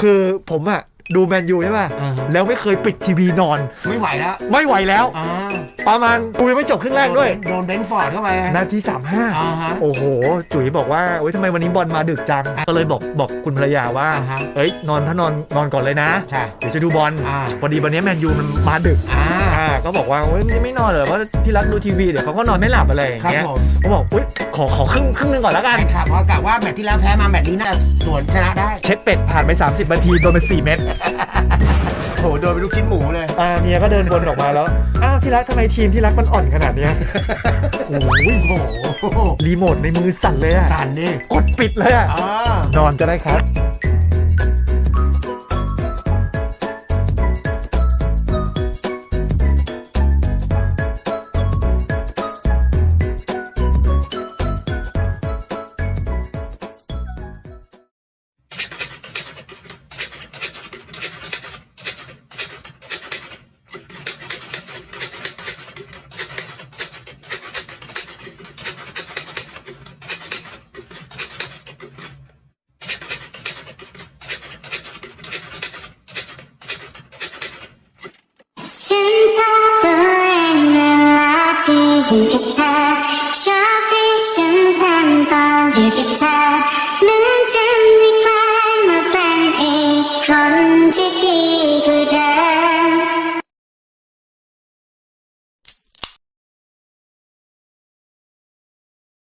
คือผมอะ ดูแมนยูใช่ป่ะ อ่าฮะ แล้วไม่เคยปิดทีวีนอน ไม่ไหวแล้วไม่ไหวแล้ว อ่าประมาณกูยังไม่จบครึ่งแรกด้วย โดนเบนฟอร์ดเข้าไปนาทีอ่าฮะ35โอ้โห จุ๋ยบอกว่าโอ้ยทำไมวันนี้บอลมาดึกจังก็เลยบอกบอกคุณภรรยาว่า อ่าฮะ เอ้ย นอนถ้านอนนอนก่อนเลยนะ ใช่ เดี๋ยวจะดูบอลอ่า พอดีวันนี้แมนยูมันมาดึก อ่า อ่า ก็บอกว่าโอ้ยไม่ไม่นอนเหรอเพราะที่รักดูทีวีเดี๋ยวเขาก็นอนไม่หลับอะไรอย่างครับเงี้ยผมเขาบอกอุ้ยขอขอครึ่งครึ่งหนึงก่อนแล้วกันแฟนคลับเพราะกะว่าแมตช์ที่แล้วแพ้มาแมตช์นี้น่าจะสวนชนะได้ เช็ดเป็ดผ่านไป 30นาทีโดนไป4เม็ดโหโดนไปลูกชิ้นหมูเลย อ่าเมียก็เดินวนออกมาแล้ว อ้าวที่รักทำไมทีมที่รักมันอ่อนขนาดเนี้ยโอ้ยโอ้โหรีโมทในมือสั่นเลยอะสั่นดิกดปิดเลยอะอ่านอนก็ได้ครับ ที่กับเธอชอบที่ฉันเป็นตอนอยู่กับเธอ